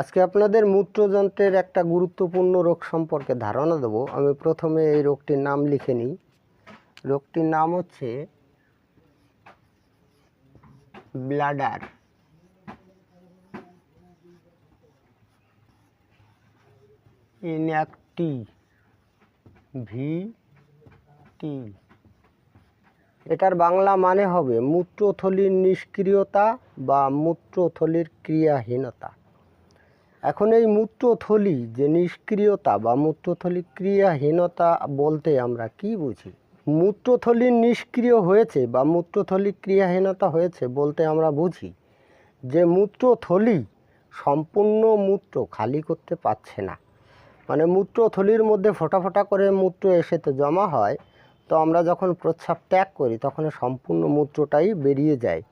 আজকে আপনাদের মূত্রযন্ত্রের একটা গুরুত্বপূর্ণ রোগ সম্পর্কে ধারণা দেব। আমি প্রথমে এই রোগটির নাম লিখে নিই। রোগটির নাম হচ্ছে ব্লাডার। ইনঅ্যাক্টি ভি টি এটার বাংলা মানে হবে মূত্রথলির নিষ্ক্রিয়তা বা মূত্রথলির ক্রিয়াহীনতা। এখন এই মূত্রথলি যে নিষ্ক্রিয়তা বা মূত্রথলি ক্রিয়াহীনতা বলতে আমরা কি বুঝি? মূত্রথলির নিষ্ক্রিয় হয়েছে বা মূত্রথলি ক্রিয়াহীনতা হয়েছে বলতে আমরা বুঝি যে মূত্রথলি সম্পূর্ণ মূত্র খালি করতে পারছে না। মানে মূত্রথলির মধ্যে ফোঁটা করে মূত্র এসে তো জমা হয়, তো আমরা যখন প্রস্রাব ত্যাগ করি তখন সম্পূর্ণ মূত্রটাই বেরিয়ে যায়।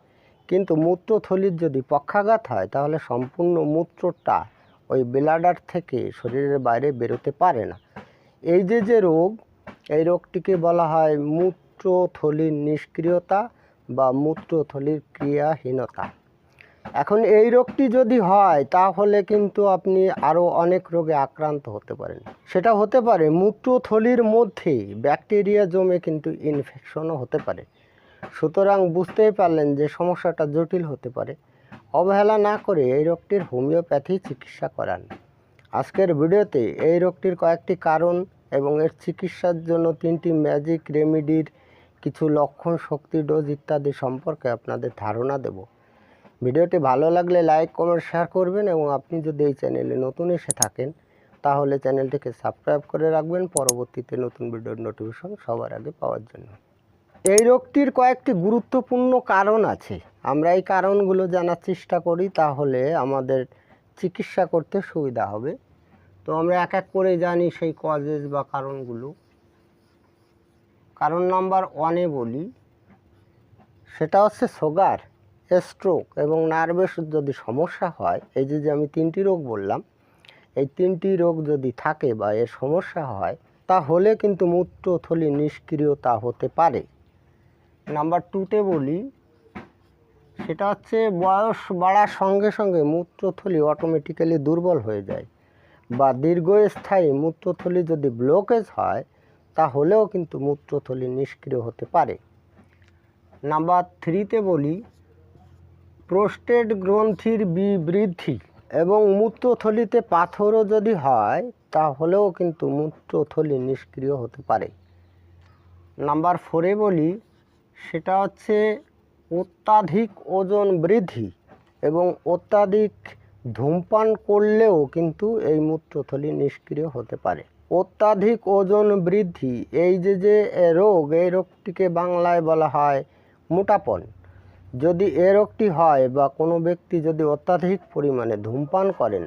কিন্তু মূত্রথলির যদি পক্ষাঘাত হয় তাহলে সম্পূর্ণ মূত্রটা ওই ব্লাডার থেকে শরীরের বাইরে বেরোতে পারে না। এই যে যে রোগ, এই রোগটিকে বলা হয় মূত্রথলির নিষ্ক্রিয়তা বা মূত্রথলির ক্রিয়াহীনতা। এখন এই রোগটি যদি হয়, তাহলে কিন্তু আপনি আরও অনেক রোগে আক্রান্ত হতে পারেন। সেটা হতে পারে মূত্রথলির মধ্যে ব্যাকটেরিয়া জমে কিন্তু ইনফেকশনও হতে পারে। সুতরাং বুঝতেই পারলেন যে সমস্যাটা জটিল হতে পারে। অবহেলা না করে এই রোগটির হোমিওপ্যাথি চিকিৎসা করান। আজকের ভিডিওতে এই রোগটির কয়েকটি কারণ এবং এর চিকিৎসার জন্য তিনটি ম্যাজিক রেমিডির কিছু লক্ষণ, শক্তি, ডোজ ইত্যাদি সম্পর্কে আপনাদের ধারণা দেব। ভিডিওটি ভালো লাগলে লাইক, কমেন্ট, শেয়ার করবেন এবং আপনি যদি এই চ্যানেলে নতুন এসে থাকেন, তাহলে চ্যানেলটিকে সাবস্ক্রাইব করে রাখবেন। পরবর্তীতে নতুন ভিডিওর নোটিফিকেশন সবার আগে পাওয়ার জন্য। এই রোগটির কয়েকটি গুরুত্বপূর্ণ কারণ আছে। আমরা এই কারণগুলো জানার চেষ্টা করি, তাহলে আমাদের চিকিৎসা করতে সুবিধা হবে। তো আমরা এক এক করে জানি সেই কজেস বা কারণগুলো। কারণ নাম্বার ওয়ানে বলি, সেটা হচ্ছে সুগার স্ট্রোক এবং নার্ভের যদি সমস্যা হয়, এই যে যে আমি তিনটি রোগ বললাম, এই তিনটি রোগ যদি থাকে বা এর সমস্যা হয়, তাহলে কিন্তু মূত্রথলি নিষ্ক্রিয়তা হতে পারে। নাম্বার টুতে বলি, সেটা হচ্ছে বয়স বাড়ার সঙ্গে সঙ্গে মূত্রথলি অটোমেটিক্যালি দুর্বল হয়ে যায় বা দীর্ঘস্থায়ী মূত্রথলি যদি ব্লকেজ হয়, তাহলেও কিন্তু মূত্রথলি নিষ্ক্রিয় হতে পারে। নাম্বার থ্রিতে বলি প্রোস্টেট গ্রন্থির বিবৃদ্ধি এবং মূত্রথলিতে পাথরও যদি হয়, তাহলেও কিন্তু মূত্রথলি নিষ্ক্রিয় হতে পারে। নাম্বার ফোরে বলি সেটা হচ্ছে অত্যাধিক ওজন বৃদ্ধি এবং অত্যাধিক ধূমপান করলেও কিন্তু এই মূত্রথলি নিষ্ক্রিয় হতে পারে। অত্যাধিক ওজন বৃদ্ধি, এই যে যে রোগ, এই রোগটিকে বাংলায় বলা হয় মোটাপন। যদি এ রোগটি হয় বা কোনো ব্যক্তি যদি অত্যাধিক পরিমাণে ধূমপান করেন,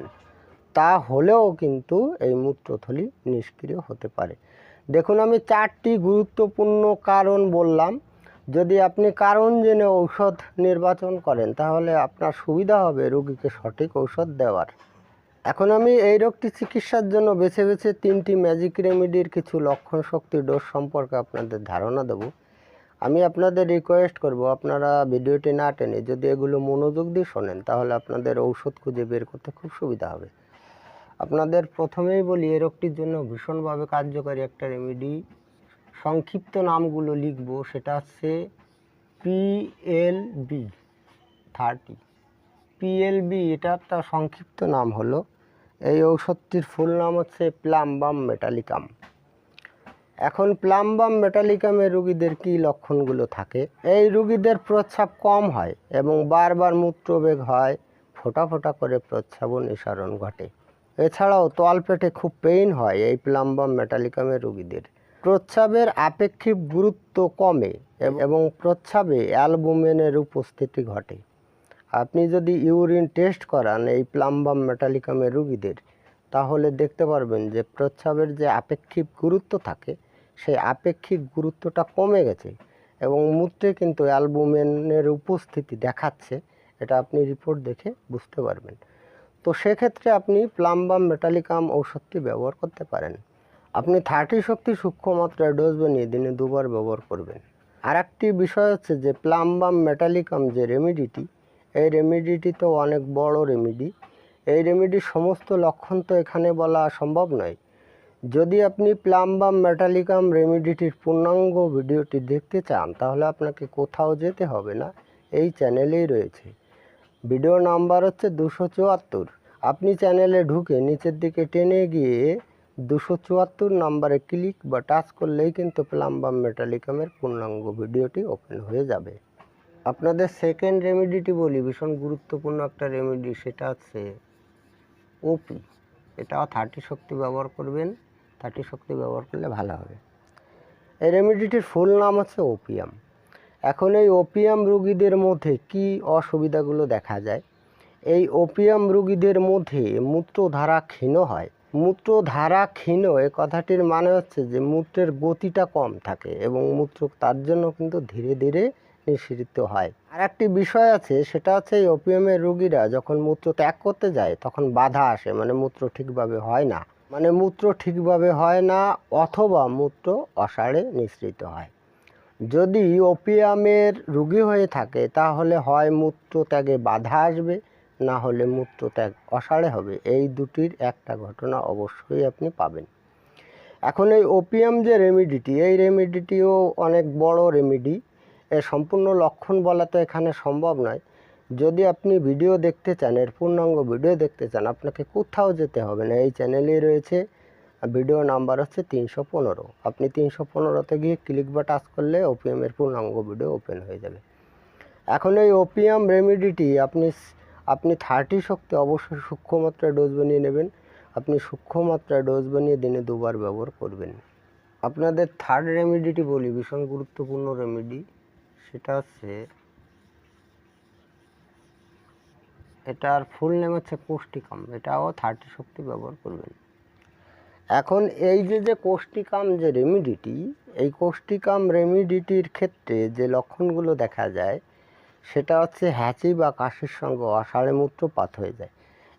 তা হলেও কিন্তু এই মূত্রথলি নিষ্ক্রিয় হতে পারে। দেখুন, আমি চারটি গুরুত্বপূর্ণ কারণ বললাম। যদি আপনি কারণ জেনে ঔষধ নির্বাচন করেন, তাহলে আপনার সুবিধা হবে রোগীকে সঠিক ঔষধ দেওয়ার। এখন আমি এই রোগটি চিকিৎসার জন্য বেছে বেছে তিনটি ম্যাজিক রেমিডির কিছু লক্ষণ শক্তি ডোজ সম্পর্কে আপনাদের ধারণা দেব। আমি আপনাদের রিকোয়েস্ট করব, আপনারা ভিডিওটি না টেনে যদি এগুলো মনোযোগ দিয়ে শোনেন, তাহলে আপনাদের ঔষধ খুঁজে বের করতে খুব সুবিধা হবে। আপনাদের প্রথমেই বলি, এই রোগটির জন্য ভীষণভাবে কার্যকারী একটা রেমেডি সংক্ষিপ্ত নামগুলো লিখব, সেটা হচ্ছে পিএলবি থার্টি পিএলবি এটা একটা সংক্ষিপ্ত নাম হলো। এই ঔষধটির ফুল নাম হচ্ছে প্লামবাম মেটালিকাম এখন প্লামবাম মেটালিকামের রুগীদের কী লক্ষণগুলো থাকে? এই রুগীদের প্রস্রাব কম হয় এবং বারবার মূত্রবেগ হয়, ফোঁটা ফোঁটা করে প্রস্রাবও নিঃসরণ ঘটে। এছাড়াও তলপেটে খুব পেইন হয় এই প্লামবাম মেটালিকামের রুগীদের। প্রস্রাবের আপেক্ষিক গুরুত্ব কমে এবং প্রস্রাবে অ্যালবুমিনের উপস্থিতি ঘটে। আপনি যদি ইউরিন টেস্ট করান এই প্লাম্বাম মেটালিকামের রুগীদের, তাহলে দেখতে পারবেন যে প্রস্রাবের যে আপেক্ষিক গুরুত্ব থাকে, সেই আপেক্ষিক গুরুত্বটা কমে গেছে এবং মূত্রে কিন্তু অ্যালবুমিনের উপস্থিতি দেখাচ্ছে। এটা আপনি রিপোর্ট দেখে বুঝতে পারবেন। তো সেক্ষেত্রে আপনি প্লাম্বাম মেটালিকাম ঔষধটি ব্যবহার করতে পারেন। আপনি থার্টি শক্তি সূক্ষ্ম মাত্রায় ডোজ বানিয়ে দিনে দুবার ব্যবহার করবেন। আর একটি বিষয় হচ্ছে যে প্লামবাম মেটালিকাম যে রেমিডিটি এই রেমিডিটি তো অনেক বড় রেমিডি এই রেমিডির সমস্ত লক্ষণ তো এখানে বলা সম্ভব নয়। যদি আপনি প্লাম্বাম মেটালিকাম রেমিডিটির পূর্ণাঙ্গ ভিডিওটি দেখতে চান, তাহলে আপনাকে কোথাও যেতে হবে না, এই চ্যানেলেই রয়েছে। ভিডিও নাম্বার হচ্ছে দুশো চুয়াত্তর। আপনি চ্যানেলে ঢুকে নিচের দিকে টেনে গিয়ে দুশো চুয়াত্তর নাম্বারে ক্লিক বা টাচ করলেই কিন্তু প্লাম্বাম মেটালিকামের পূর্ণাঙ্গ ভিডিওটি ওপেন হয়ে যাবে। আপনাদের সেকেন্ড রেমেডিটি বলি, ভীষণ গুরুত্বপূর্ণ একটা রেমেডি সেটা হচ্ছে ওপি এটাও থার্টি শক্তি ব্যবহার করবেন থার্টি শক্তি ব্যবহার করলে ভালো হবে। এই রেমেডিটির ফুল নাম হচ্ছে ওপিয়াম এখন এই ওপিয়াম রুগীদের মধ্যে কি অসুবিধাগুলো দেখা যায়? এই ওপিয়াম রুগীদের মধ্যে মূত্রধারা ক্ষীণ হয় মূত্রধারা ক্ষীণ, এ কথাটির মানে হচ্ছে যে মূত্রের গতিটা কম থাকে এবং মূত্র তার জন্য কিন্তু ধীরে ধীরে নিঃসৃত হয়। আর একটি বিষয় আছে, সেটা হচ্ছে এই ওপিয়ামের রুগীরা যখন মূত্র ত্যাগ করতে যায়, তখন বাধা আসে মানে মূত্র ঠিকভাবে হয় না। মানে মূত্র ঠিকভাবে হয় না, অথবা মূত্র অসাড়ে নিঃসৃত হয়। যদি ওপিয়ামের রুগী হয়ে থাকে, তাহলে হয় মূত্র ত্যাগে বাধা আসবে না হলে মূত্র ত্যাগ অসাড়ে হবে। এই দুটির একটা ঘটনা অবশ্যই আপনি পাবেন। এখন এই ওপিয়াম যে রেমিডিটি এই রেমিডিটিও অনেক বড় রেমিডি এর সম্পূর্ণ লক্ষণ বলা তো এখানে সম্ভব নয়। যদি আপনি ভিডিও দেখতে চান, এর পূর্ণাঙ্গ ভিডিও দেখতে চান, আপনাকে কোথাও যেতে হবে না। এই চ্যানেলেই রয়েছে ভিডিও নাম্বার হচ্ছে তিনশো পনেরো। আপনি তিনশো পনেরোতে গিয়ে ক্লিক বা টাচ করলে ওপিএমের পূর্ণাঙ্গ ভিডিও ওপেন হয়ে যাবে। এখন এই ওপিয়াম রেমিডিটি আপনি আপনি থার্টি শক্তি অবশ্যই সূক্ষ্ম মাত্রায় ডোজ বানিয়ে নেবেন। আপনি সূক্ষ্ম মাত্রায় ডোজ বানিয়ে দিনে দুবার ব্যবহার করবেন। আপনাদের থার্ড রেমিডিটি বলি, ভীষণ গুরুত্বপূর্ণ রেমিডি সেটা হচ্ছে এটার ফুল নেম হচ্ছে কোষ্টিকাম এটাও থার্টি শক্তি ব্যবহার করবেন। এখন এই যে যে কোষ্টিকাম যে রেমিডিটি এই কোষ্টিকাম রেমিডিটির ক্ষেত্রে যে লক্ষণগুলো দেখা যায় সেটা হচ্ছে হ্যাঁচি বা কাশির সঙ্গে অসাড়ে মূত্রপাত হয়ে যায়।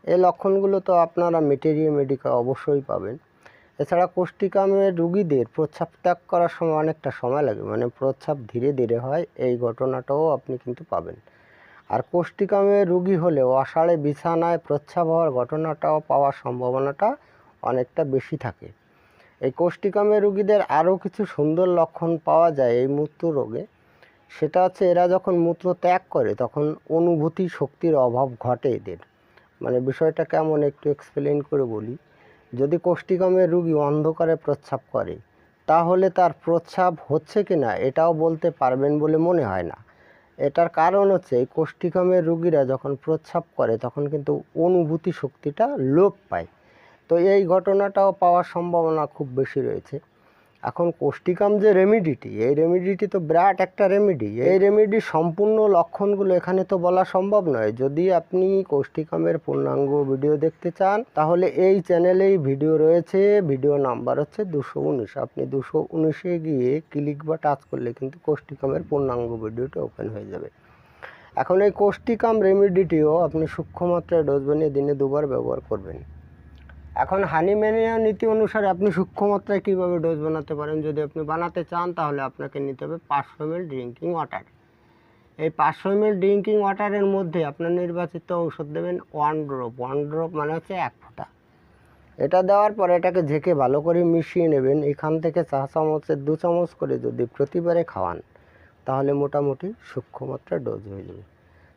এই লক্ষণগুলো তো আপনারা মেটেরিয়া মেডিকা অবশ্যই পাবেন। এছাড়া কোষ্টিকামের রুগীদের প্রস্রাব ত্যাগ করার সময় অনেকটা সময় লাগে মানে প্রস্রাব ধীরে ধীরে হয়, এই ঘটনাটাও আপনি কিন্তু পাবেন। আর কোষ্টিকামের রুগী হলে অসাড়ে বিছানায় প্রস্রাব হওয়ার ঘটনাটাও পাওয়ার সম্ভাবনাটা অনেকটা বেশি থাকে। এই কোষ্টিকামের রুগীদের আরও কিছু সুন্দর লক্ষণ পাওয়া যায় এই মূত্র রোগে। সেটা হচ্ছে এরা যখন মূত্র ত্যাগ করে, তখন অনুভূতি শক্তির অভাব ঘটে এদের। মানে বিষয়টা কেমন একটু এক্সপ্লেন করে বলি। যদি কোষ্টিকামের রুগী অন্ধকারে প্রস্রাব করে, তাহলে তার প্রস্রাব হচ্ছে কি না এটাও বলতে পারবেন বলে মনে হয় না। এটার কারণ হচ্ছে এই কোষ্ঠিকামের রুগীরা যখন প্রস্রাব করে, তখন কিন্তু অনুভূতি শক্তিটা লোপ পায়। তো এই ঘটনাটাও পাওয়ার সম্ভাবনা খুব বেশি রয়েছে। এখন কোষ্টিকাম যে রেমিডিটি এই রেমিডিটি তো বিরাট একটা রেমিডি এই রেমিডির সম্পূর্ণ লক্ষণগুলো এখানে তো বলা সম্ভব নয়। যদি আপনি কোষ্টিকামের পূর্ণাঙ্গ ভিডিও দেখতে চান, তাহলে এই চ্যানেলেই ভিডিও রয়েছে। ভিডিও নাম্বার হচ্ছে দুশো উনিশ। আপনি দুশো উনিশে গিয়ে ক্লিক বা টাচ করলে কিন্তু কোষ্টিকামের পূর্ণাঙ্গ ভিডিওটা ওপেন হয়ে যাবে। এখন এই কোষ্টিকাম রেমিডিটিও আপনি সূক্ষ্ম মাত্রায় ডোজ বানিয়ে দিনে দুবার ব্যবহার করবেন। এখন হানিম্যানিয়া নীতি অনুসারে আপনি সূক্ষ্ম মাত্রায় কীভাবে ডোজ বানাতে পারেন? যদি আপনি বানাতে চান, তাহলে আপনাকে নিতে হবে পাঁচশো এম ড্রিঙ্কিং ওয়াটার এই পাঁচশো এম ড্রিঙ্কিং ওয়াটারের মধ্যে আপনার নির্বাচিত ঔষধ দেবেন ওয়ান ড্রপ ওয়ান ড্রপ মানে হচ্ছে এক ফোঁটা। এটা দেওয়ার পরে এটাকে ঝেঁকে ভালো করে মিশিয়ে নেবেন। এখান থেকে চা চামচের দু চামচ করে যদি প্রতিবারে খাওয়ান, তাহলে মোটামুটি সূক্ষ্ম মাত্রায় ডোজ হয়ে যাবে।